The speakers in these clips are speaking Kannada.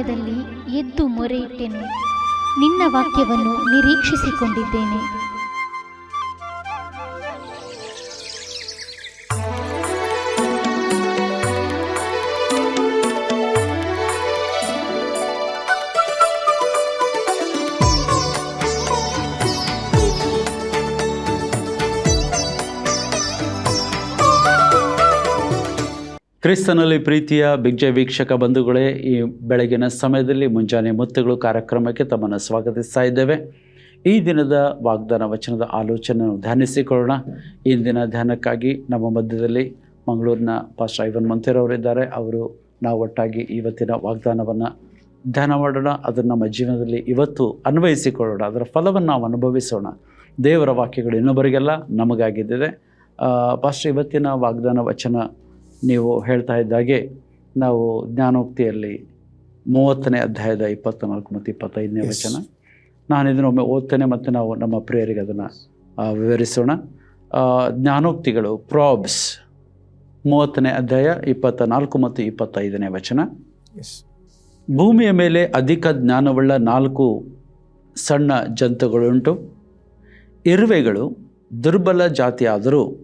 ಸಮಯದಲ್ಲಿ ಎದ್ದು ಮೊರೆಯಿಟ್ಟೆನು. ನಿನ್ನ ವಾಕ್ಯವನ್ನು ನಿರೀಕ್ಷಿಸಿಕೊಂಡಿದ್ದೇನೆ. ಕ್ರಿಸ್ತನಲ್ಲಿ ಪ್ರೀತಿಯ ಬಿಗ್ಜೆ ವೀಕ್ಷಕ ಬಂಧುಗಳೇ, ಈ ಬೆಳಗಿನ ಸಮಯದಲ್ಲಿ ಮುಂಜಾನೆ ಮುತ್ತುಗಳು ಕಾರ್ಯಕ್ರಮಕ್ಕೆ ತಮ್ಮನ್ನು ಸ್ವಾಗತಿಸ್ತಾ ಇದ್ದೇವೆ. ಈ ದಿನದ ವಾಗ್ದಾನ ವಚನದ ಆಲೋಚನೆಯನ್ನು ಧ್ಯಾನಿಸಿಕೊಳ್ಳೋಣ. ಈ ದಿನ ಧ್ಯಾನಕ್ಕಾಗಿ ನಮ್ಮ ಮಧ್ಯದಲ್ಲಿ ಮಂಗಳೂರಿನ ಪಾಸ್ಟರ್ ಐವನ್ ಮಂತೇರವರಿದ್ದಾರೆ ಅವರು ನಾವು ಒಟ್ಟಾಗಿ ಇವತ್ತಿನ ವಾಗ್ದಾನವನ್ನು ಧ್ಯಾನ ಮಾಡೋಣ. ಅದನ್ನು ನಮ್ಮ ಜೀವನದಲ್ಲಿ ಇವತ್ತು ಅನ್ವಯಿಸಿಕೊಳ್ಳೋಣ. ಅದರ ಫಲವನ್ನು ನಾವು ಅನುಭವಿಸೋಣ. ದೇವರ ವಾಕ್ಯಗಳು ಇನ್ನೊಬ್ಬರಿಗೆಲ್ಲ ನಮಗಾಗಿದ್ದಿದೆ. ಪಾಸ್ಟರ್ ಇವತ್ತಿನ ವಾಗ್ದಾನ ವಚನ ನೀವು ಹೇಳ್ತಾ ಇದ್ದಾಗೆ ನಾವು ಜ್ಞಾನೋಕ್ತಿಯಲ್ಲಿ ಮೂವತ್ತನೇ ಅಧ್ಯಾಯದ ಇಪ್ಪತ್ತ್ನಾಲ್ಕು ಮತ್ತು ಇಪ್ಪತ್ತೈದನೇ. ವಚನ. ನಾನು ಇದನ್ನೊಮ್ಮೆ ಓದ್ತೇನೆ ಮತ್ತು ನಾವು ನಮ್ಮ ಪ್ರಿಯರಿಗೆ ಅದನ್ನು ವಿವರಿಸೋಣ. ಜ್ಞಾನೋಕ್ತಿಗಳು ಪ್ರಾಬ್ಸ್ ಮೂವತ್ತನೇ ಅಧ್ಯಾಯ ಇಪ್ಪತ್ತ ನಾಲ್ಕು ಮತ್ತು ಇಪ್ಪತ್ತೈದನೇ ವಚನ. ಭೂಮಿಯ ಮೇಲೆ ಅಧಿಕ ಜ್ಞಾನವುಳ್ಳ ನಾಲ್ಕು ಸಣ್ಣ ಜಂತುಗಳುಂಟು. ಇರುವೆಗಳು ದುರ್ಬಲ ಜಾತಿಯಾದರೂ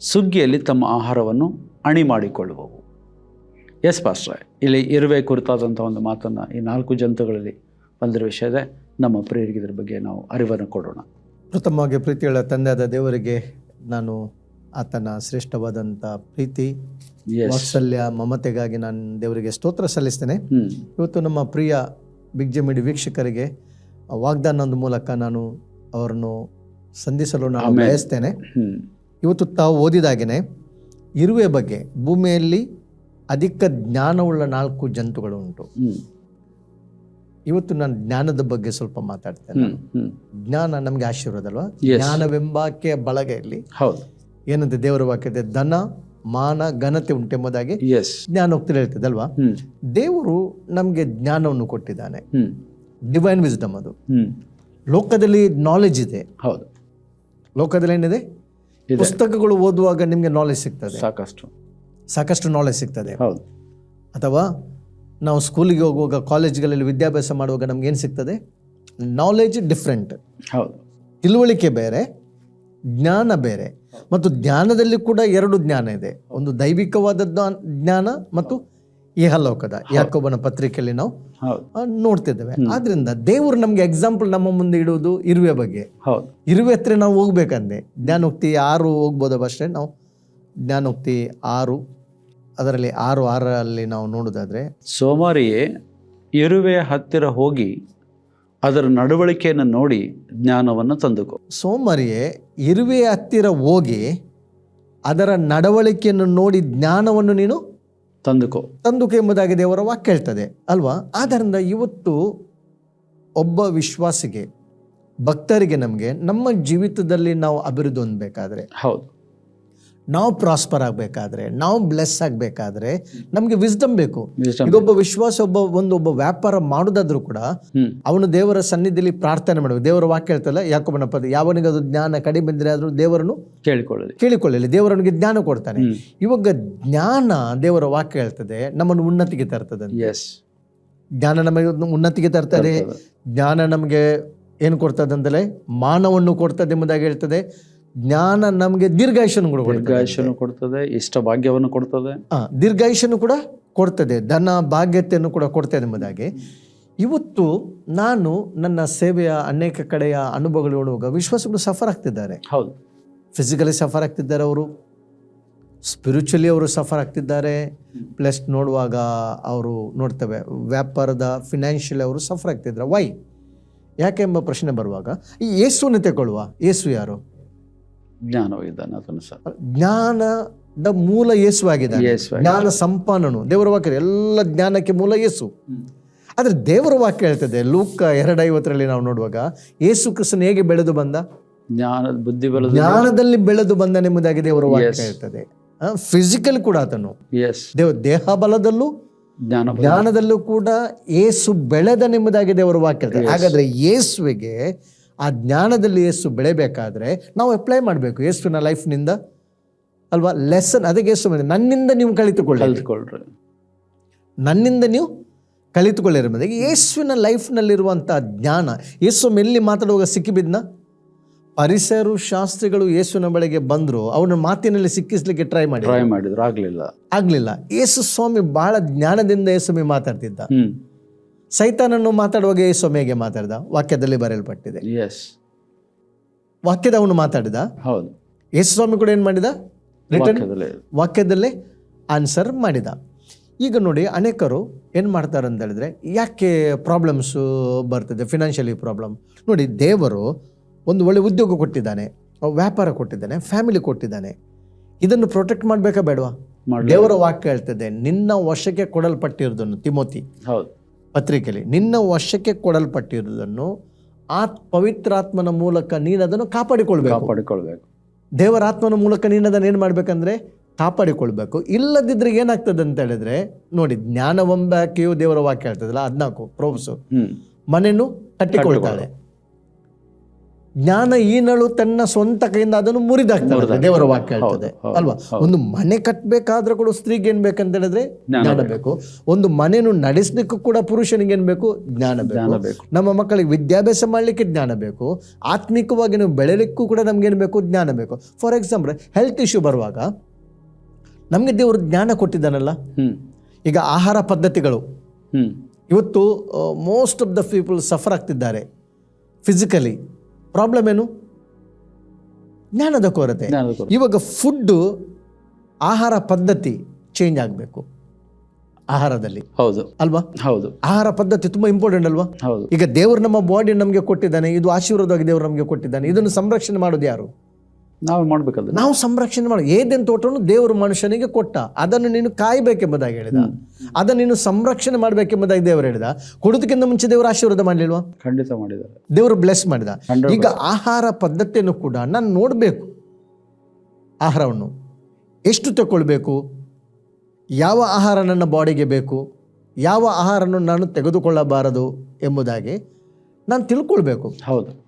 ಸುಗ್ಗಿಯಲ್ಲಿ ತಮ್ಮ ಆಹಾರವನ್ನು ಅಣಿ ಮಾಡಿಕೊಳ್ಳುವವು ಎಸ್ ಪಾಸ್ಟ್ರೆ ಇಲ್ಲಿ ಇರುವೆ ಕುರಿತಾದಂಥ ಒಂದು ಮಾತನ್ನು ಈ ನಾಲ್ಕು ಜಂತುಗಳಲ್ಲಿ ಒಂದರ ವಿಷಯ ಇದೆ. ನಮ್ಮ ಪ್ರಿಯರಿಗೆ ಇದ್ರ ಬಗ್ಗೆ ನಾವು ಅರಿವನ್ನು ಕೊಡೋಣ. ಪ್ರಥಮವಾಗಿ ಪ್ರೀತಿಗಳ ತಂದೆಯಾದ ದೇವರಿಗೆ ನಾನು ಆತನ ಶ್ರೇಷ್ಠವಾದಂಥ ಪ್ರೀತಿ ವಾತ್ಸಲ್ಯ ಮಮತೆಗಾಗಿ ನಾನು ದೇವರಿಗೆ ಸ್ತೋತ್ರ ಸಲ್ಲಿಸ್ತೇನೆ. ಇವತ್ತು ನಮ್ಮ ಪ್ರಿಯ ಬಿಗ್ ಜಮಿಡಿ ವೀಕ್ಷಕರಿಗೆ ವಾಗ್ದಾನದ ಮೂಲಕ ನಾನು ಅವರನ್ನು ಸಂಧಿಸಲು ನಾನು. ಬಯಸ್ತೇನೆ. ಇವತ್ತು ತಾವು ಓದಿದಾಗೇನೆ ಇರುವೆ ಬಗ್ಗೆ ಭೂಮಿಯಲ್ಲಿ ಅಧಿಕ ಜ್ಞಾನವುಳ್ಳ ನಾಲ್ಕು ಜಂತುಗಳು ಉಂಟು. ಇವತ್ತು ನಾನು ಜ್ಞಾನದ ಬಗ್ಗೆ ಸ್ವಲ್ಪ ಮಾತಾಡ್ತೇನೆ. ಜ್ಞಾನ ನಮಗೆ ಆಶೀರ್ವಾದ ಅಲ್ವಾ? ಜ್ಞಾನವೆಂಬಾಕೆಯ ಜ್ಞಾನವೆಂಬಾಕೆ ಬಳಗೆಯಲ್ಲಿ ಹೌದು. ಏನಂತ ದೇವರ ವಾಕ್ಯತೆ ಧನ ಮಾನ ಘನತೆ ಉಂಟೆಂಬುದಾಗಿ ಜ್ಞಾನೋಕ್ತಿ ಹೇಳ್ತದೆ ಅಲ್ವಾ? ದೇವರು ನಮಗೆ ಜ್ಞಾನವನ್ನು ಕೊಟ್ಟಿದ್ದಾನೆ. ಡಿವೈನ್ ವಿಸ್ಡಮ್ ಅದು. ಲೋಕದಲ್ಲಿ ನಾಲೆಜ್ ಇದೆ. ಹೌದು. ಲೋಕದಲ್ಲಿ ಏನಿದೆ? ಪುಸ್ತಕಗಳು ಓದುವಾಗ ನಿಮಗೆ ನಾಲೆಜ್ ಸಿಗ್ತದೆ. ಸಾಕಷ್ಟು. ಸಾಕಷ್ಟು ನಾಲೆಜ್ ಸಿಗ್ತದೆ. ಹೌದು. ಅಥವಾ ನಾವು ಸ್ಕೂಲಿಗೆ ಹೋಗುವಾಗ ಕಾಲೇಜ್ಗಳಲ್ಲಿ ವಿದ್ಯಾಭ್ಯಾಸ ಮಾಡುವಾಗ ನಮ್ಗೆ ಏನು ಸಿಗ್ತದೆ? ನಾಲೆಜ್ ಡಿಫ್ರೆಂಟ್ ಹೌದು. ತಿಳುವಳಿಕೆ ಬೇರೆ ಜ್ಞಾನ ಬೇರೆ. ಮತ್ತು ಜ್ಞಾನದಲ್ಲಿ ಕೂಡ ಎರಡು ಜ್ಞಾನ ಇದೆ. ಒಂದು ದೈವಿಕವಾದ ಜ್ಞಾನ- ಜ್ಞಾನ ಮತ್ತು ಇಹಲೋಕದ ಯಾಕೊಬ್ಬನ ಪತ್ರಿಕೆಯಲ್ಲಿ ನಾವು ನೋಡ್ತಿದ್ದೇವೆ. ಆದ್ರಿಂದ ದೇವರು ನಮ್ಗೆ ಎಕ್ಸಾಂಪಲ್ ನಮ್ಮ ಮುಂದೆ ಇಡುವುದು ಇರುವೆ ಬಗ್ಗೆ. ಹೌದು. ಇರುವೆ ಹತ್ರ ನಾವು ಹೋಗ್ಬೇಕಂದೆ. ಜ್ಞಾನೋಕ್ತಿ ಆರು ಹೋಗ್ಬೋದ ಅಷ್ಟೇ ನಾವು. ಜ್ಞಾನೋಕ್ತಿ ಆರು ಅದರಲ್ಲಿ ಆರು ಆರಲ್ಲಿ ನಾವು ನೋಡೋದಾದ್ರೆ ಸೋಮಾರಿಯೇ ಇರುವೆ ಹತ್ತಿರ ಹೋಗಿ ಅದರ ನಡವಳಿಕೆಯನ್ನು ನೋಡಿ ಜ್ಞಾನವನ್ನು ತಂದುಕೊ. ಸೋಮಾರಿಯೇ ಇರುವೆ ಹತ್ತಿರ ಹೋಗಿ ಅದರ ನಡವಳಿಕೆಯನ್ನು ನೋಡಿ ಜ್ಞಾನವನ್ನು ನೀನು ತಂದುಕೋ. ತಂದುಕೆ ಎಂಬುದಾಗಿ ದೇವರ ವಾಕ್ಯ ಹೇಳ್ತದೆ ಅಲ್ವಾ? ಆದ್ದರಿಂದ ಇವತ್ತು ಒಬ್ಬ ವಿಶ್ವಾಸಿಗೆ ಭಕ್ತರಿಗೆ ನಮಗೆ ನಮ್ಮ ಜೀವಿತದಲ್ಲಿ ನಾವು ಅಭಿವೃದ್ಧಿ ಹೊಂದಬೇಕಾದ್ರೆ ಹೌದು. ನಾವು ಪ್ರಾಸ್ಪರ್ ಆಗಬೇಕಾದ್ರೆ ನಾವು ಬ್ಲೆಸ್ ಆಗಬೇಕಾದ್ರೆ ನಮಗೆ ವಿಸ್ಡಮ್ ಬೇಕು. ಇದೊಬ್ಬ ವಿಶ್ವಾಸ ಒಬ್ಬ ಒಂದು ಒಬ್ಬ ವ್ಯಾಪಾರ ಮಾಡೋದಾದ್ರೂ ಕೂಡ ಅವನು ದೇವರ ಸನ್ನಿಧಿಯಲ್ಲಿ ಪ್ರಾರ್ಥನೆ ಮಾಡಬೇಕು. ದೇವರ ವಾಕ್ಯ ಹೇಳ್ತಲ್ಲ ಯಾಕೊಬ್ಬನ ಪದ ಯಾವನಿಗೆ ಅದು ಜ್ಞಾನ ಕಡಿಮೆ ಇದ್ರೆ ಆದರೂ ದೇವರನ್ನು ಕೇಳಿಕೊಳ್ಳಲಿ. ಕೇಳಿಕೊಳ್ಳಲಿ. ದೇವರನಿಗೆ ಜ್ಞಾನ ಕೊಡ್ತಾನೆ. ಇವಾಗ ಜ್ಞಾನ ದೇವರ ವಾಕ್ಯ ಹೇಳ್ತದೆ ನಮ್ಮನ್ನು ಉನ್ನತಿಗೆ ತರ್ತದೆ ಎಸ್ ಜ್ಞಾನ ನಮಗೆ ಉನ್ನತಿಗೆ ತರ್ತದೆ. ಜ್ಞಾನ ನಮಗೆ ಏನು ಕೊಡ್ತದೆ ಅಂತಲೇ ಮಾನವನ್ನು ಕೊಡ್ತದೆ ಎಂಬುದಾಗಿ ಹೇಳ್ತದೆ. ಜ್ಞಾನ ನಮಗೆ ದೀರ್ಘಾಯುಷನ್ನು ಕೂಡ ದೀರ್ಘಾಯುಷನು ಕೊಡ್ತದೆ ಇಷ್ಟ ಭಾಗ್ಯವನ್ನು ಕೊಡ್ತದೆ. ಆ, ದೀರ್ಘಾಯುಷನ್ನು ಕೂಡ ಕೊಡ್ತದೆ ಧನ ಭಾಗ್ಯತೆಯನ್ನು ಕೂಡ ಕೊಡ್ತದೆ ಎಂಬುದಾಗಿ. ಇವತ್ತು ನಾನು ನನ್ನ ಸೇವೆಯ ಅನೇಕ ಕಡೆಯ ಅನುಭವಗಳು ನೋಡುವಾಗ ವಿಶ್ವಾಸಗಳು ಸಫರ್ ಆಗ್ತಿದ್ದಾರೆ. ಹೌದು. ಫಿಸಿಕಲಿ ಸಫರ್ ಆಗ್ತಿದ್ದಾರೆ ಅವರು ಸ್ಪಿರಿಚುಲಿ ಅವರು ಸಫರ್ ಆಗ್ತಿದ್ದಾರೆ. ಪ್ಲಸ್ ನೋಡುವಾಗ ಅವರು ನೋಡ್ತೇವೆ ವ್ಯಾಪಾರದ ಫಿನಾನ್ಷಿಯಲಿ ಅವರು ಸಫರ್ ಆಗ್ತಿದ್ದಾರೆ. ವೈ ಯಾಕೆ ಎಂಬ ಪ್ರಶ್ನೆ ಬರುವಾಗ ಈ ಏಸುವನ್ನು ತಗೊಳ್ಳುವ ಏಸು ಯಾರು? ಜ್ಞಾನವಿದ್ದಾನೆ ಅದನ್ನು ಸಹ. ಜ್ಞಾನದ ಮೂಲ ಯೇಸು ಆಗಿದೆ. ಜ್ಞಾನ ಸಂಪಾನನು ದೇವರ ವಾಕ್ಯ ಎಲ್ಲ ಜ್ಞಾನಕ್ಕೆ ಮೂಲ ಯೇಸು. ಆದರೆ ದೇವರ ವಾಕ್ಯ ಹೇಳ್ತದೆ ಲೂಕ ಎರಡೈವತ್ತರಲ್ಲಿ ನಾವು ನೋಡುವಾಗ ಯೇಸು ಕ್ರಿಸ್ತನ್ ಹೇಗೆ ಬೆಳೆದು ಬಂದ? ಜ್ಞಾನದ ಬುದ್ಧಿ ಜ್ಞಾನದಲ್ಲಿ ಬೆಳೆದು ಬಂದನೆಂಬುದಾಗಿ ದೇವರ ವಾಕ್ಯ. ಹೇಳ್ತದೆ. ಫಿಸಿಕಲ್ ಕೂಡ ಆತನು. ದೇವ ದೇಹ ಬಲದಲ್ಲೂ ಜ್ಞಾನ ಜ್ಞಾನದಲ್ಲೂ ಕೂಡ ಏಸು ಬೆಳೆದನೆಂಬುದಾಗಿ ದೇವರ ವಾಕ್ಯ ಹೇಳ್ತಾರೆ ಹಾಗಾದ್ರೆ ಯೇಸುವಿಗೆ ಆ ಜ್ಞಾನದಲ್ಲಿ ಯೇಸು ಬೆಳೆಯಬೇಕಾದ್ರೆ ನಾವು ಅಪ್ಲೈ ಮಾಡಬೇಕು. ಯೇಸುವಿನ ಲೈಫ್ನಿಂದ ಅಲ್ವಾ? ಲೆಸನ್ ಅದಕ್ಕೆ ಯೇಸು ಬಂದ ನನ್ನಿಂದ ನೀವು ಕಲಿತುಕೊಳ್ಳಿ ಕಲಿತುಕೊಳ್ಳ್ರಿ. ನನ್ನಿಂದ ನೀವು ಕಲಿತುಕೊಳ್ಳಿರುತ್ತದೆ ಯೇಸುವಿನ ಲೈಫ್ನಲ್ಲಿರುವಂಥ ಜ್ಞಾನ ಯೇಸು ಎಲ್ಲಿ ಮಾತಾಡುವಾಗ ಸಿಕ್ಕಿಬಿದ್ನ? ಪರಿಸರು ಶಾಸ್ತ್ರಿಗಳು ಯೇಸುವಿನ ಬಳಿಗೆ ಬಂದರು. ಅವನ ಮಾತಿನಲ್ಲಿ ಸಿಕ್ಕಿಸ್ಲಿಕ್ಕೆ ಟ್ರೈ ಮಾಡಿ ಟ್ರೈ ಮಾಡಿದ್ರು. ಆಗಲಿಲ್ಲ. ಆಗಲಿಲ್ಲ. ಯೇಸು ಸ್ವಾಮಿ ಬಹಳ ಜ್ಞಾನದಿಂದ ಯೇಸುಮಿ ಮಾತಾಡ್ತಿದ್ದ. ಸೈತಾನನ್ನು ಮಾತಾಡುವಾಗ ಯೇಸು ಮೇಗೆ ಮಾತಾಡ್ದ? ವಾಕ್ಯದಲ್ಲಿ ಬರೆಯಲ್ಪಟ್ಟಿದೆ. ಎಸ್ ವಾಕ್ಯದ ಅವನು ಮಾತಾಡಿದ? ಹೌದು. ಯೇಸು ಸ್ವಾಮಿ ಕೂಡ ಏನು ಮಾಡಿದ? ರಿಟರ್ನ್ ವಾಕ್ಯದಲ್ಲಿ. ಆನ್ಸರ್ ಮಾಡಿದ. ಈಗ ನೋಡಿ ಅನೇಕರು ಏನು ಮಾಡ್ತಾರೆ ಅಂತ ಹೇಳಿದ್ರೆ ಯಾಕೆ ಪ್ರಾಬ್ಲಮ್ಸು ಬರ್ತದೆ ಫಿನಾನ್ಷಿಯಲಿ ಪ್ರಾಬ್ಲಮ್ ನೋಡಿ ದೇವರು ಒಂದು ಒಳ್ಳೆ ಉದ್ಯೋಗ ಕೊಟ್ಟಿದ್ದಾನೆ ವ್ಯಾಪಾರ ಕೊಟ್ಟಿದ್ದಾನೆ ಫ್ಯಾಮಿಲಿ ಕೊಟ್ಟಿದ್ದಾನೆ. ಇದನ್ನು ಪ್ರೊಟೆಕ್ಟ್ ಮಾಡಬೇಕಾ ಬೇಡವಾ. ದೇವರ ವಾಕ್ಯ ಹೇಳ್ತದೆ ನಿನ್ನ ವಶಕ್ಕೆ ಕೊಡಲ್ಪಟ್ಟಿರೋದನ್ನು ತಿಮೋತಿ. ಹೌದು. ಪತ್ರಿಕೆಯಲ್ಲಿ ನಿನ್ನ ವಶಕ್ಕೆ ಕೊಡಲ್ಪಟ್ಟಿರುವುದನ್ನು ಆ ಪವಿತ್ರಾತ್ಮನ ಮೂಲಕ ನೀನು ಅದನ್ನು ಕಾಪಾಡಿಕೊಳ್ಬೇಕು. ಕಾಪಾಡಿಕೊಳ್ಬೇಕು. ದೇವರಾತ್ಮನ ಮೂಲಕ ನೀನು ಅದನ್ನು ಏನು ಮಾಡಬೇಕಂದ್ರೆ ಕಾಪಾಡಿಕೊಳ್ಬೇಕು. ಇಲ್ಲದಿದ್ರೆ ಏನಾಗ್ತದೆ ಅಂತ ಹೇಳಿದ್ರೆ ನೋಡಿ ಜ್ಞಾನವಂಬಾಕೆಯು ದೇವರ ವಾಕ್ಯ ಹೇಳ್ತದಲ್ಲ ಹದಿನಾಲ್ಕು ಪ್ರೋಬ್ಸು ಮನೆಯನ್ನು ಕಟ್ಟಿಕೊಳ್ತಾಳೆ. ಜ್ಞಾನ ಈನಳು ತನ್ನ ಸ್ವಂತ ಕೈಯಿಂದ ಅದನ್ನು ಮುರಿದಾಗ್ತದೆ ದೇವರ ವಾಕ್ಯ ಹೇಳ್ತದೆ. ಅಲ್ವಾ? ಒಂದು ಮನೆ ಕಟ್ಟಬೇಕಾದ್ರೆ ಕೂಡ ಸ್ತ್ರೀಗೆ ಏನ್ ಬೇಕಂತ ಹೇಳಿದ್ರೆ ಜ್ಞಾನ ಬೇಕು. ಒಂದು ಮನೆಯನ್ನು ನಡೆಸಲಿಕ್ಕೂ ಕೂಡ ಪುರುಷನಿಗೆ ಏನ್ ಬೇಕು? ಜ್ಞಾನ ಬೇಕು. ನಮ್ಮ ಮಕ್ಕಳಿಗೆ ವಿದ್ಯಾಭ್ಯಾಸ ಮಾಡಲಿಕ್ಕೆ ಜ್ಞಾನ ಬೇಕು. ಆತ್ಮಿಕವಾಗಿ ನಾವು ಬೆಳೆಯಲಿಕ್ಕೂ ಕೂಡ ನಮ್ಗೇನು ಬೇಕು? ಜ್ಞಾನ ಬೇಕು. ಫಾರ್ ಎಕ್ಸಾಂಪಲ್ ಹೆಲ್ತ್ ಇಶ್ಯೂ ಬರುವಾಗ ನಮಗೆ ದೇವರು ಜ್ಞಾನ ಕೊಟ್ಟಿದ್ದಾನಲ್ಲ? ಈಗ ಆಹಾರ ಪದ್ಧತಿಗಳು. ಇವತ್ತು most of the people suffer ಆಗ್ತಿದ್ದಾರೆ. ಫಿಸಿಕಲಿ ಪ್ರಾಬ್ಲಮ್ ಏನು? ಜ್ಞಾನದ ಕೊರತೆ. ಇವಾಗ ಫುಡ್ಡು ಆಹಾರ ಪದ್ಧತಿ ಚೇಂಜ್ ಆಗಬೇಕು. ಆಹಾರದಲ್ಲಿ. ಹೌದು. ಅಲ್ವಾ? ಹೌದು. ಆಹಾರ ಪದ್ಧತಿ ತುಂಬ ಇಂಪಾರ್ಟೆಂಟ್ ಅಲ್ವಾ? ಹೌದು. ಈಗ ದೇವರು ನಮ್ಮ ಬಾಡಿ ನಮಗೆ ಕೊಟ್ಟಿದ್ದಾನೆ ಇದು ಆಶೀರ್ವಾದವಾಗಿ ದೇವರು ನಮಗೆ ಕೊಟ್ಟಿದ್ದಾನೆ ಇದನ್ನು ಸಂರಕ್ಷಣೆ ಮಾಡೋದು ಯಾರು? ನಾವು ಮಾಡ್ಬೇಕಲ್ಲ ನಾವು ಸಂರಕ್ಷಣೆ ಮಾಡಿ ಏದೇನು ತೋಟವನ್ನು ದೇವರು ಮನುಷ್ಯನಿಗೆ ಕೊಟ್ಟ. ಅದನ್ನು ನೀನು ಕಾಯಬೇಕೆಂಬುದಾಗಿ ಹೇಳಿದ. ಅದನ್ನು ನೀನು ಸಂರಕ್ಷಣೆ ಮಾಡಬೇಕೆಂಬುದಾಗಿ ದೇವರು ಹೇಳಿದ. ಕೊಡೋದಕ್ಕಿಂತ ಮುಂಚೆ ದೇವರು ಆಶೀರ್ವಾದ ಮಾಡಲಿಲ್ವಾ? ಖಂಡಿತ ಮಾಡಿದ್ದಾರೆ ದೇವರು ಬ್ಲೆಸ್ ಮಾಡಿದ. ಈಗ ಆಹಾರ ಪದ್ಧತಿಯನ್ನು ಕೂಡ ನಾನು ನೋಡಬೇಕು. ಆಹಾರವನ್ನು ಎಷ್ಟು ತಗೊಳ್ಬೇಕು? ಯಾವ ಆಹಾರ ನನ್ನ ಬಾಡಿಗೆ ಬೇಕು? ಯಾವ ಆಹಾರವನ್ನು ನಾನು ತೆಗೆದುಕೊಳ್ಳಬಾರದು ಎಂಬುದಾಗಿ ನಾನು ತಿಳ್ಕೊಳ್ಬೇಕು. ಹೌದು.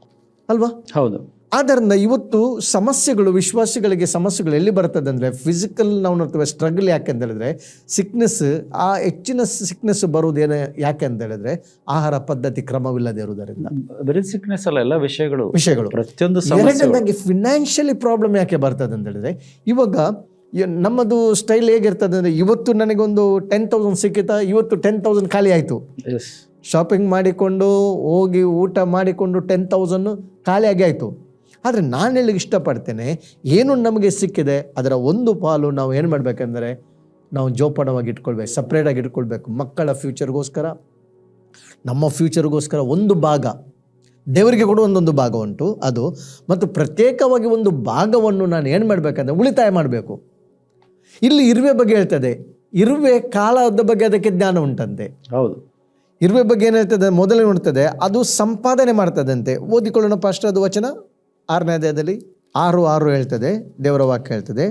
ಅಲ್ವಾ? ಹೌದು. ಆದ್ದರಿಂದ ಇವತ್ತು ಸಮಸ್ಯೆಗಳು ವಿಶ್ವಾಸಿಗಳಿಗೆ ಸಮಸ್ಯೆಗಳು ಎಲ್ಲಿ ಬರ್ತದೆ ಅಂದರೆ ಫಿಸಿಕಲ್ ನಾವು ನೋಡ್ತೇವೆ ಸ್ಟ್ರಗಲ್ ಯಾಕೆ ಅಂತ ಹೇಳಿದ್ರೆ ಸಿಕ್ನೆಸ್ ಆ ಹೆಚ್ಚಿನ ಸಿಕ್ನೆಸ್ ಬರುವುದೇನು ಯಾಕೆ ಅಂತ ಹೇಳಿದ್ರೆ ಆಹಾರ ಪದ್ಧತಿ ಕ್ರಮವಿಲ್ಲದೆ ಇರುವುದರಿಂದ. ಬರೀ ಸಿಕ್ನೆಸ್ ಅಲ್ಲ ಎಲ್ಲ ವಿಷಯಗಳು. ವಿಷಯಗಳು. ಪ್ರತಿಯೊಂದು ಎರಡನೇದಾಗಿ ಫಿನಾನ್ಷಿಯಲಿ ಪ್ರಾಬ್ಲಮ್ ಯಾಕೆ ಬರ್ತದೆ ಅಂತ ಹೇಳಿದ್ರೆ ಇವಾಗ ನಮ್ಮದು ಸ್ಟೈಲ್ ಹೇಗಿರ್ತದೆ ಅಂದರೆ ಇವತ್ತು ನನಗೊಂದು ಟೆನ್ ತೌಸಂಡ್ ಸಿಕ್ಕಿತಾ ಇವತ್ತು ಟೆನ್ ತೌಸಂಡ್ ಖಾಲಿ ಆಯಿತು. ಶಾಪಿಂಗ್ ಮಾಡಿಕೊಂಡು ಹೋಗಿ ಊಟ ಮಾಡಿಕೊಂಡು ಟೆನ್ ತೌಸಂಡ್ ಖಾಲಿಯಾಗಿ ಆಯಿತು. ಆದರೆ ನಾನು ಹೇಳಲಿಕ್ಕೆ ಇಷ್ಟಪಡ್ತೇನೆ? ಏನು ನಮಗೆ ಸಿಕ್ಕಿದೆ? ಅದರ ಒಂದು ಪಾಲು ನಾವು ಏನು ಮಾಡಬೇಕೆಂದರೆ ನಾವು ಜೋಪಾನವಾಗಿ ಇಟ್ಕೊಳ್ಬೇಕು ಸಪ್ರೇಟಾಗಿ ಇಟ್ಕೊಳ್ಬೇಕು. ಮಕ್ಕಳ ಫ್ಯೂಚರ್ಗೋಸ್ಕರ ನಮ್ಮ ಫ್ಯೂಚರ್ಗೋಸ್ಕರ ಒಂದು ಭಾಗ ದೇವರಿಗೆ ಕೊಡುವ ಒಂದೊಂದು ಭಾಗ ಉಂಟು ಅದು. ಮತ್ತು ಪ್ರತ್ಯೇಕವಾಗಿ ಒಂದು ಭಾಗವನ್ನು ನಾನು ಏನು ಮಾಡಬೇಕಂದ್ರೆ ಉಳಿತಾಯ ಮಾಡಬೇಕು. ಇಲ್ಲಿ ಇರುವೆ ಬಗ್ಗೆ ಹೇಳ್ತದೆ. ಇರುವೆ ಕಾಲದ ಬಗ್ಗೆ ಅದಕ್ಕೆ ಜ್ಞಾನ ಉಂಟಂತೆ. ಹೌದು. ಇರುವೆ ಬಗ್ಗೆ ಏನು ಹೇಳ್ತದೆ? ಮೊದಲೇ ನೋಡ್ತದೆ ಅದು ಸಂಪಾದನೆ ಮಾಡ್ತದಂತೆ. ಓದಿಕೊಳ್ಳೋಣ ಫಸ್ಟ್ ಅದು ವಚನ? ಆರನೇ ಅಧ್ಯಾಯದಲ್ಲಿ ಆರು ಆರು ಹೇಳ್ತದೆ ದೇವರ ವಾಕ್ಯ ಹೇಳ್ತದೆ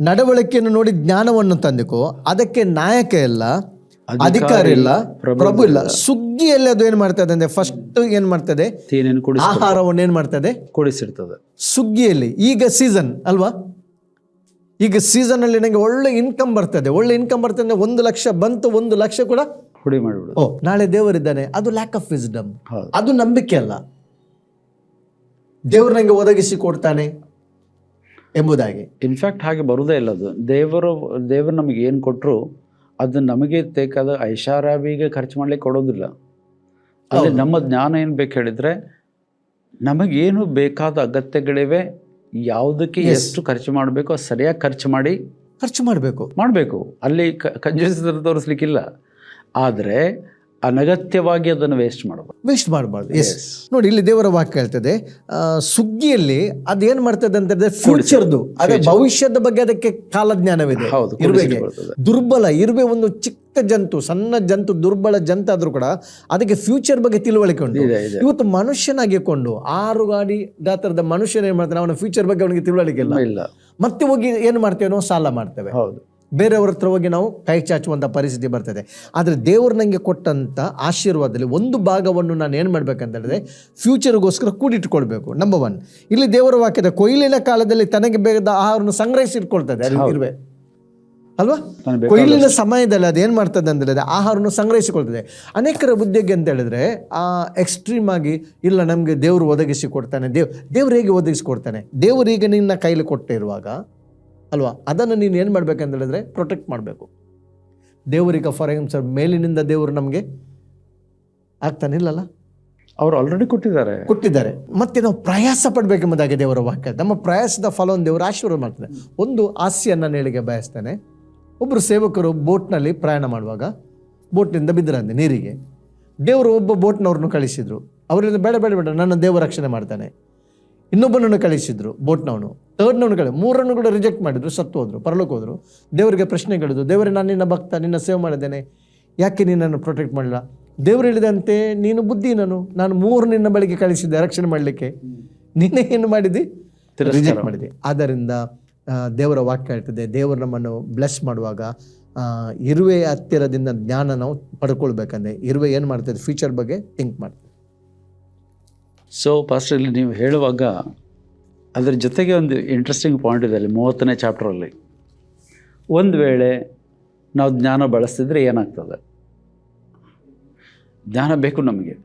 ನಡವಳಿಕೆಯನ್ನು ನೋಡಿ ಜ್ಞಾನವನ್ನು ತಂದಿಕೋ ಅದಕ್ಕೆ ನಾಯಕ ಇಲ್ಲ ಅಧಿಕಾರ ಇಲ್ಲ ಪ್ರಭು ಇಲ್ಲ. ಸುಗ್ಗಿಯಲ್ಲಿ ಅದು ಏನ್ ಮಾಡ್ತದೆ ಅಂದ್ರೆ ಫಸ್ಟ್ ಏನ್ ಮಾಡ್ತದೆ? ಆಹಾರವನ್ನು ಏನ್ ಮಾಡ್ತದೆ? ಕೊಡಿಸಿರ್ತದೆ. ಸುಗ್ಗಿಯಲ್ಲಿ ಈಗ ಸೀಸನ್ ಅಲ್ವಾ? ಈಗ ಸೀಸನ್ ಅಲ್ಲಿ ನನಗೆ ಒಳ್ಳೆ ಇನ್ಕಮ್ ಬರ್ತದೆ. ಒಳ್ಳೆ ಇನ್ಕಮ್ ಬರ್ತದೆ ಅಂದ್ರೆ ಒಂದು ಲಕ್ಷ ಬಂತು ಒಂದು ಲಕ್ಷ ಕೂಡ ಹುಡಿ ಮಾಡಿಬಿಡು ಓ ನಾಳೆ ದೇವರಿದ್ದಾನೆ. ಅದು ಲ್ಯಾಕ್ ಆಫ್ ವಿಸ್ಡಮ್ ಅದು ನಂಬಿಕೆ ಅಲ್ಲ. ದೇವರು ನನಗೆ ಒದಗಿಸಿ ಕೊಡ್ತಾನೆ ಎಂಬುದಾಗಿ. ಇನ್ಫ್ಯಾಕ್ಟ್ ಹಾಗೆ ಬರುವುದೇ ಇಲ್ಲ ಅದು. ದೇವರು ದೇವರು ನಮಗೆ ಏನು ಕೊಟ್ಟರು ಅದು ನಮಗೆ ಬೇಕಾದ ಐಷಾರಾಬಿಗೆ ಖರ್ಚು ಮಾಡಲಿಕ್ಕೆ ಕೊಡೋದಿಲ್ಲ. ಅಲ್ಲಿ ನಮ್ಮ ಜ್ಞಾನ ಏನು ಬೇಕು ಹೇಳಿದರೆ ನಮಗೇನು ಬೇಕಾದ ಅಗತ್ಯಗಳಿವೆ ಯಾವುದಕ್ಕೆ ಎಷ್ಟು ಖರ್ಚು ಮಾಡಬೇಕು ಅದು ಸರಿಯಾಗಿ ಖರ್ಚು ಮಾಡಿ ಖರ್ಚು ಮಾಡಬೇಕು. ಮಾಡಬೇಕು. ಅಲ್ಲಿ ಕಂಜೂಸ್ ತೋರಿಸ್ಲಿಕ್ಕಿಲ್ಲ. ಆದರೆ ಅನಗತ್ಯವಾಗಿ ಅದನ್ನು ವೇಸ್ಟ್ ಮಾಡಬಾರ್ದು. ವೇಸ್ಟ್ ಮಾಡಬಾರ್ದು. ಎಸ್ ನೋಡಿ ಇಲ್ಲಿ ದೇವರ ವಾಕ್ಯ ಹೇಳ್ತದೆ ಸುಗ್ಗಿಯಲ್ಲಿ ಅದೇನ್ ಮಾಡ್ತದೆ ಅಂತಂದ್ರೆ ಫ್ಯೂಚರ್ದು ಅದೇ ಭವಿಷ್ಯದ ಬಗ್ಗೆ ಅದಕ್ಕೆ ಕಾಲಜ್ಞಾನವಿದೆ. ಹೌದು ಇರುವೆಗೆ. ದುರ್ಬಲ ಇರುವೆ ಒಂದು ಚಿಕ್ಕ ಜಂತು ಸಣ್ಣ ಜಂತು ದುರ್ಬಲ ಜಂತು ಆದ್ರೂ ಕೂಡ ಅದಕ್ಕೆ ಫ್ಯೂಚರ್ ಬಗ್ಗೆ ತಿಳುವಳಿಕೆ ಉಂಟು. ಇವತ್ತು ಮನುಷ್ಯನಾಗಿಕೊಂಡು ಆರು ಗಾಡಿ ಗಾತ್ರದ ಮನುಷ್ಯನ ಏನ್ ಮಾಡ್ತಾನೆ ಅವನ ಫ್ಯೂಚರ್ ಬಗ್ಗೆ ಅವನಿಗೆ ತಿಳುವಳಿಕೆ ಇಲ್ಲ. ಇಲ್ಲ. ಮತ್ತೆ ಹೋಗಿ ಏನು ಮಾಡ್ತೇವೆ ನಾವು ಸಾಲ ಮಾಡ್ತೇವೆ. ಹೌದು. ಬೇರೆಯವ್ರ ಹತ್ರ ಹೋಗಿ ನಾವು ಕೈ ಚಾಚುವಂಥ ಪರಿಸ್ಥಿತಿ ಬರ್ತದೆ. ಆದರೆ ದೇವರು ನನಗೆ ಕೊಟ್ಟಂಥ ಆಶೀರ್ವಾದದಲ್ಲಿ ಒಂದು ಭಾಗವನ್ನು ನಾನು ಏನು ಮಾಡಬೇಕಂತ ಹೇಳಿದ್ರೆ ಫ್ಯೂಚರ್ಗೋಸ್ಕರ ಕೂಡಿಟ್ಕೊಳ್ಬೇಕು. ನಂಬರ್ ಒನ್ ಇಲ್ಲಿ ದೇವರ ವಾಕ್ಯದ ಕೊಯ್ಲಿನ ಕಾಲದಲ್ಲಿ ತನಗೆ ಬೇಕಾದ ಆಹಾರವನ್ನು ಸಂಗ್ರಹಿಸಿಟ್ಕೊಳ್ತದೆ ಅಲ್ಲಿ ಇರುವೆ. ಅಲ್ವಾ? ಕೊಯ್ಲಿನ ಸಮಯದಲ್ಲಿ ಅದೇನು ಮಾಡ್ತದೆ ಅಂತ ಹೇಳಿದ್ರೆ ಆಹಾರವನ್ನು ಸಂಗ್ರಹಿಸಿಕೊಳ್ತದೆ. ಅನೇಕರ ಬುದ್ಧಿಗೆ ಅಂತ ಹೇಳಿದ್ರೆ ಆ ಎಕ್ಸ್ಟ್ರೀಮ್ ಆಗಿ ಇಲ್ಲ ನಮಗೆ ದೇವರು ಒದಗಿಸಿ ಕೊಡ್ತಾನೆ. ದೇವ್ ದೇವ್ರು ಹೇಗೆ ಒದಗಿಸಿ ಕೊಡ್ತಾನೆ? ದೇವರು ಈಗ ನಿನ್ನ ಕೈಲಿ ಕೊಟ್ಟಿರುವಾಗ ಅಲ್ವಾ? ಅದನ್ನು ನೀನು ಏನು ಮಾಡಬೇಕಂತ ಹೇಳಿದ್ರೆ ಪ್ರೊಟೆಕ್ಟ್ ಮಾಡಬೇಕು. ದೇವರಿಗೆ ಫಾರ್ ಎಕ್ಸಾಂಪಲ್ ಮೇಲಿನಿಂದ ದೇವರು ನಮಗೆ ಆಗ್ತಾನಿಲ್ಲಲ್ಲ ಅವರು ಆಲ್ರೆಡಿ ಕೊಟ್ಟಿದ್ದಾರೆ. ಕೊಟ್ಟಿದ್ದಾರೆ. ಮತ್ತೆ ನಾವು ಪ್ರಯಾಸ ಪಡಬೇಕೆಂಬುದಾಗಿ ದೇವರ ವಾಕ್ಯ. ನಮ್ಮ ಪ್ರಯಾಸದ ಫಲವನ್ನು ದೇವರು ಆಶೀರ್ವಾದ ಮಾಡ್ತಾನೆ ಒಂದು ಹಾಸ್ಯನ್ನ ಹೇಳಿಗೆ ಬಯಸ್ತಾನೆ. ಒಬ್ಬರು ಸೇವಕರು ಬೋಟ್ನಲ್ಲಿ ಪ್ರಯಾಣ ಮಾಡುವಾಗ ಬೋಟ್ನಿಂದ ಬಿದ್ದರಂತೆ ನೀರಿಗೆ. ದೇವರು ಒಬ್ಬ ಬೋಟ್ನವ್ರನ್ನು ಕಳಿಸಿದರು. ಅವರಿಂದ ಬೇಡ ಬೇಡ ಬೇಡ ನನ್ನ ದೇವ ರಕ್ಷಣೆ ಮಾಡ್ತಾನೆ. ಇನ್ನೊಬ್ಬನನ್ನು ಕಳಿಸಿದ್ರು ಬೋಟ್ನವನು. ತರ್ಡ್ನವನು ಕಳೆ ಮೂರನ್ನು ಕೂಡ ರಿಜೆಕ್ಟ್ ಮಾಡಿದ್ರು ಸತ್ತು ಹೋದ್ರು ಪರಲೋಕ ಹೋದ್ರು. ದೇವರಿಗೆ ಪ್ರಶ್ನೆ ಕೇಳಿದ್ರು ದೇವರೇ ನಾನು ನಿನ್ನ ಭಕ್ತ ನಿನ್ನ ಸೇವೆ ಮಾಡಿದ್ದೇನೆ. ಯಾಕೆ ನಿನ್ನನ್ನು ಪ್ರೊಟೆಕ್ಟ್ ಮಾಡಲಿಲ್ಲ ದೇವರು ಹೇಳಿದಂತೆ ನೀನು ಬುದ್ಧಿ ನಾನು ನಾನು ಮೂರು ನಿನ್ನ ಬಳಿಗೆ ಕಳಿಸಿದ್ದೆ ರಕ್ಷಣೆ ಮಾಡಲಿಕ್ಕೆ. ನಿನ್ನೆ ಏನು ಮಾಡಿದಿ ರಿಜೆಕ್ಟ್ ಮಾಡಿದೆ ಆದ್ದರಿಂದ ದೇವರ ವಾಕ್ಯ ಹೇಳ್ತದೆ ದೇವರು ನಮ್ಮನ್ನು ಬ್ಲೆಸ್ ಮಾಡುವಾಗ ಇರುವೆ ಹತ್ತಿರದಿಂದ ಜ್ಞಾನ ನಾವು ಪಡ್ಕೊಳ್ಬೇಕಂದ್ರೆ ಇರುವೆ ಏನು ಮಾಡ್ತದೆ ಫ್ಯೂಚರ್ ಬಗ್ಗೆ ಥಿಂಕ್ ಮಾಡ್ತದೆ. ಸೊ ಫಸ್ಟ್ ಇಲ್ಲಿ ನೀವು ಹೇಳುವಾಗ ಅದರ ಜೊತೆಗೆ ಒಂದು ಇಂಟ್ರೆಸ್ಟಿಂಗ್ ಪಾಯಿಂಟ್ ಇದೆ ಅಲ್ಲಿ ಮೂವತ್ತನೇ ಚಾಪ್ಟ್ರಲ್ಲಿ ಒಂದು ವೇಳೆ ನಾವು ಜ್ಞಾನ ಬಳಸ್ತಿದ್ರೆ ಏನಾಗ್ತದೆ? ಜ್ಞಾನ ಬೇಕು ನಮಗೆ.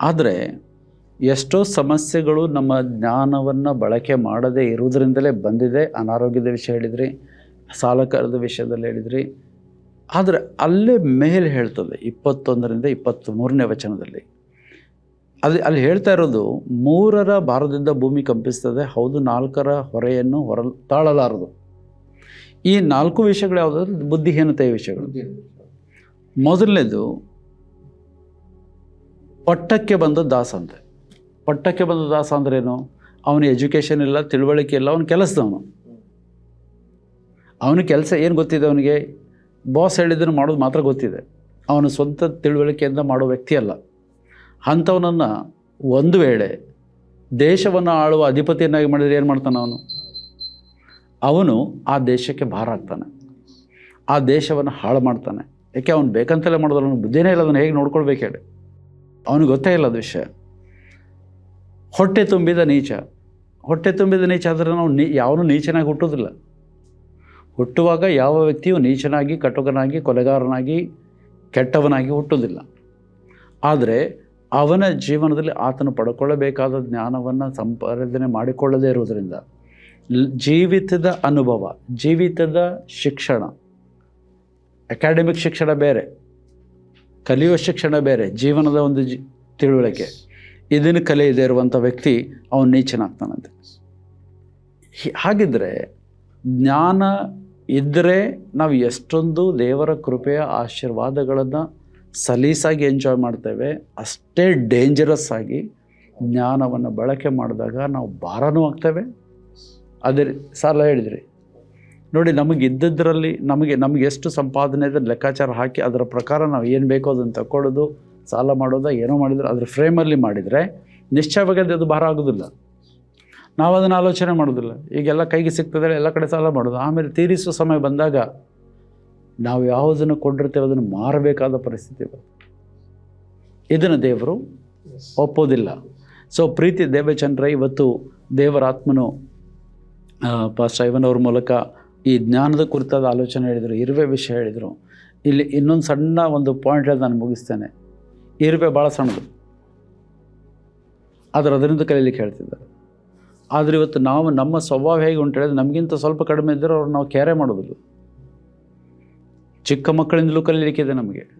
ಆದರೆ ಎಷ್ಟೋ ಸಮಸ್ಯೆಗಳು ನಮ್ಮ ಜ್ಞಾನವನ್ನು ಬಳಕೆ ಮಾಡದೇ ಇರುವುದರಿಂದಲೇ ಬಂದಿದೆ. ಅನಾರೋಗ್ಯದ ವಿಷಯ ಹೇಳಿದ್ರಿ, ಸಾಲಕಾರದ ವಿಷಯದಲ್ಲಿ ಹೇಳಿದ್ರಿ. ಆದರೆ ಅಲ್ಲೇ ಮೇಲೆ ಹೇಳ್ತದೆ ಇಪ್ಪತ್ತೊಂದರಿಂದ ಇಪ್ಪತ್ತ್ ಮೂರನೇ ವಚನದಲ್ಲಿ. ಅದು ಅಲ್ಲಿ ಹೇಳ್ತಾ ಇರೋದು ಮೂರರ ಭಾರದಿಂದ ಭೂಮಿ ಕಂಪಿಸ್ತದೆ, ಹೌದು, ನಾಲ್ಕರ ಹೊರೆಯನ್ನು ಹೊರ ತಾಳಲಾರದು. ಈ ನಾಲ್ಕು ವಿಷಯಗಳು ಯಾವುದಾದ್ರೂ? ಬುದ್ಧಿಹೀನತೆಯ ವಿಷಯಗಳು. ಮೊದಲನೇದು, ಪಟ್ಟಕ್ಕೆ ಬಂದ ದಾಸ ಅಂತೆ. ಪಟ್ಟಕ್ಕೆ ಬಂದ ದಾಸ ಅಂದ್ರೇನು? ಅವನ ಎಜುಕೇಷನ್ ಇಲ್ಲ, ತಿಳುವಳಿಕೆ ಇಲ್ಲ, ಅವನ ಕೆಲಸದವನು. ಅವನ ಕೆಲಸ ಏನು ಗೊತ್ತಿದೆ ಅವನಿಗೆ? ಬಾಸ್ ಹೇಳಿದ್ದನ್ನು ಮಾಡೋದು ಮಾತ್ರ ಗೊತ್ತಿದೆ. ಅವನ ಸ್ವಂತ ತಿಳುವಳಿಕೆಯಿಂದ ಮಾಡೋ ವ್ಯಕ್ತಿ ಅಲ್ಲ. ಅಂಥವನನ್ನು ಒಂದು ವೇಳೆ ದೇಶವನ್ನು ಆಳುವ ಅಧಿಪತಿಯನ್ನಾಗಿ ಮಾಡಿದರೆ ಏನು ಮಾಡ್ತಾನೆ ಅವನು? ಅವನು ಆ ದೇಶಕ್ಕೆ ಭಾರ ಆಗ್ತಾನೆ. ಆ ದೇಶವನ್ನು ಹಾಳು ಮಾಡ್ತಾನೆ. ಯಾಕೆ ಅವನು ಬೇಕಂತಲೇ ಮಾಡಿದ್ರೆ ಅವನು ಬುದ್ಧಿನೇ ಇಲ್ಲ, ಅದನ್ನು ಹೇಗೆ ನೋಡ್ಕೊಳ್ಬೇಕು ಹೇಳಿ. ಅವನಿಗೆ ಗೊತ್ತೇ ಇಲ್ಲ ಅದು ವಿಷಯ. ಹೊಟ್ಟೆ ತುಂಬಿದ ನೀಚ. ಹೊಟ್ಟೆ ತುಂಬಿದ ನೀಚ ಆದರೆ ನಾವು ನೀ, ಯಾವನು ನೀಚನಾಗಿ ಹುಟ್ಟೋದಿಲ್ಲ. ಹುಟ್ಟುವಾಗ ಯಾವ ವ್ಯಕ್ತಿಯು ನೀಚನಾಗಿ, ಕಟುಕನಾಗಿ, ಕೊಲೆಗಾರನಾಗಿ, ಕೆಟ್ಟವನಾಗಿ ಹುಟ್ಟೋದಿಲ್ಲ. ಆದರೆ ಅವನ ಜೀವನದಲ್ಲಿ ಆತನು ಪಡ್ಕೊಳ್ಳಬೇಕಾದ ಜ್ಞಾನವನ್ನು ಸಂಪಾದನೆ ಮಾಡಿಕೊಳ್ಳದೇ ಇರುವುದರಿಂದ ಜೀವಿತದ ಅನುಭವ, ಜೀವಿತದ ಶಿಕ್ಷಣ ಅಕಾಡೆಮಿಕ್ ಶಿಕ್ಷಣ ಬೇರೆ, ಕಲಿಯುವ ಶಿಕ್ಷಣ ಬೇರೆ, ಜೀವನದ ಒಂದು ಜಿ, ತಿಳುವಳಿಕೆ, ಇದನ್ನು ಕಲಿಯದೇ ಇರುವಂಥ ವ್ಯಕ್ತಿ ಅವನು ನೀಚನಾಗ್ತಾನಂತೆ. ಹಾಗಿದ್ದರೆ ಜ್ಞಾನ ಇದ್ದರೆ ನಾವು ಎಷ್ಟೊಂದು ದೇವರ ಕೃಪೆಯ ಆಶೀರ್ವಾದಗಳನ್ನು ಸಲೀಸಾಗಿ ಎಂಜಾಯ್ ಮಾಡ್ತೇವೆ. ಅಷ್ಟೇ ಡೇಂಜರಸ್ ಆಗಿ ಜ್ಞಾನವನ್ನು ಬಳಕೆ ಮಾಡಿದಾಗ ನಾವು ಭಾರನೂ ಆಗ್ತೇವೆ. ಅದೇ ಸಾಲ ಹೇಳಿದ್ರಿ. ನೋಡಿ ನಮಗೆ ಇದ್ದದ್ರಲ್ಲಿ ನಮಗೆ ನಮಗೆ ಎಷ್ಟು ಸಂಪಾದನೆ ಇದೆ ಲೆಕ್ಕಾಚಾರ ಹಾಕಿ ಅದರ ಪ್ರಕಾರ ನಾವು ಏನು ಬೇಕೋ ಅದನ್ನು ತಗೊಳ್ಳೋದು ಸಾಲ ಮಾಡೋದು, ಏನೋ ಮಾಡಿದ್ರೆ ಅದ್ರ ಫ್ರೇಮಲ್ಲಿ ಮಾಡಿದರೆ ನಿಶ್ಚಯವಾಗಿ ಅದು ಭಾರ ಆಗೋದಿಲ್ಲ. ನಾವು ಅದನ್ನು ಆಲೋಚನೆ ಮಾಡೋದಿಲ್ಲ. ಈಗೆಲ್ಲ ಕೈಗೆ ಸಿಗ್ತದೆ, ಎಲ್ಲ ಕಡೆ ಸಾಲ ಮಾಡೋದು. ಆಮೇಲೆ ತೀರಿಸುವ ಸಮಯ ಬಂದಾಗ ನಾವು ಯಾವುದನ್ನು ಕೊಂಡಿರ್ತೇವೆ ಅದನ್ನು ಮಾರಬೇಕಾದ ಪರಿಸ್ಥಿತಿ ಬರುತ್ತೆ ಇದನ್ನು ದೇವರು ಒಪ್ಪೋದಿಲ್ಲ. ಸೊ ಪ್ರೀತಿ ದೇವಚಂದ್ರ ಇವತ್ತು ದೇವರ ಆತ್ಮನು ಪಾಸ್ಟ್ ಐವನ್ ಅವ್ರ ಮೂಲಕ ಈ ಜ್ಞಾನದ ಕುರಿತಾದ ಆಲೋಚನೆ ಹೇಳಿದರು ಇರುವೆ ವಿಷಯ ಹೇಳಿದರು. ಇಲ್ಲಿ ಇನ್ನೊಂದು ಸಣ್ಣ ಒಂದು ಪಾಯಿಂಟ್ ಹೇಳಿ ನಾನು ಮುಗಿಸ್ತೇನೆ. ಇರುವೆ ಭಾಳ ಸಣ್ಣದು. ಆದರೆ ಅದರಿಂದ ಕಲೀಲಿಕ್ಕೆ ಹೇಳ್ತಿದ್ದಾರೆ. ಆದರೆ ಇವತ್ತು ನಾವು ನಮ್ಮ ಸ್ವಭಾವ ಹೇಗೆ ಉಂಟು ಹೇಳಿದ್ರೆ ನಮಗಿಂತ ಸ್ವಲ್ಪ ಕಡಿಮೆ ಇದ್ದರೆ ಅವ್ರು ನಾವು ಕೇರೆ ಮಾಡೋದಿಲ್ಲ. ಚಿಕ್ಕ ಮಕ್ಕಳಿಂದಲೂ ಕಲೀಲಿಕ್ಕಿದೆ ನಮಗೆ.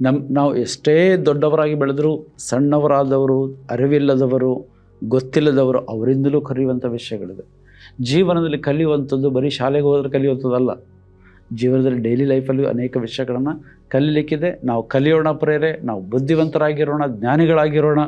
ನಮ್ಮ ನಾವು ಎಷ್ಟೇ ದೊಡ್ಡವರಾಗಿ ಬೆಳೆದರೂ, ಸಣ್ಣವರಾದವರು, ಅರಿವಿಲ್ಲದವರು, ಗೊತ್ತಿಲ್ಲದವರು ಅವರಿಂದಲೂ ಕಲಿಯುವಂಥ ವಿಷಯಗಳಿದೆ ಜೀವನದಲ್ಲಿ ಕಲಿಯುವಂಥದ್ದು ಬರೀ ಶಾಲೆಗೆ ಹೋದರೆ ಕಲಿಯುವಂಥದ್ದಲ್ಲ. ಜೀವನದಲ್ಲಿ ಡೈಲಿ ಲೈಫಲ್ಲಿ ಅನೇಕ ವಿಷಯಗಳನ್ನು ಕಲೀಲಿಕ್ಕಿದೆ. ನಾವು ಕಲಿಯೋಣ ಪ್ರೇರೆ, ನಾವು ಬುದ್ಧಿವಂತರಾಗಿರೋಣ, ಜ್ಞಾನಿಗಳಾಗಿರೋಣ.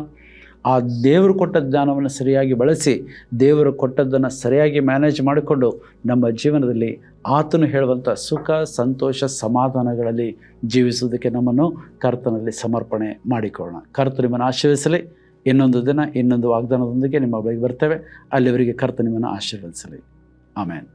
ಆ ದೇವರು ಕೊಟ್ಟ ಜ್ಞಾನವನ್ನು ಸರಿಯಾಗಿ ಬಳಸಿ ದೇವರು ಕೊಟ್ಟದ್ದನ್ನು ಸರಿಯಾಗಿ ಮ್ಯಾನೇಜ್ ಮಾಡಿಕೊಂಡು ನಮ್ಮ ಜೀವನದಲ್ಲಿ ಆತನು ಹೇಳುವಂಥ ಸುಖ, ಸಂತೋಷ, ಸಮಾಧಾನಗಳಲ್ಲಿ ಜೀವಿಸುವುದಕ್ಕೆ ನಮ್ಮನ್ನು ಕರ್ತನಲ್ಲಿ ಸಮರ್ಪಣೆ ಮಾಡಿಕೊಳ್ಳೋಣ. ಕರ್ತ ನಿಮ್ಮನ್ನು ಆಶೀರ್ವಿಸಲಿ ಇನ್ನೊಂದು ದಿನ, ಇನ್ನೊಂದು ವಾಗ್ದಾನದೊಂದಿಗೆ ನಿಮ್ಮ ಬಳಿಗೆ ಬರ್ತೇವೆ. ಅಲ್ಲಿವರಿಗೆ ಕರ್ತ ನಿಮ್ಮನ್ನು ಆಶೀರ್ವದಿಸಲಿ. ಆಮೇಲೆ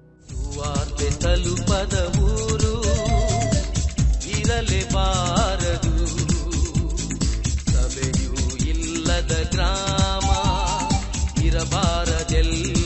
ಇರಬಾರದೆಲ್ಲಿಯೂ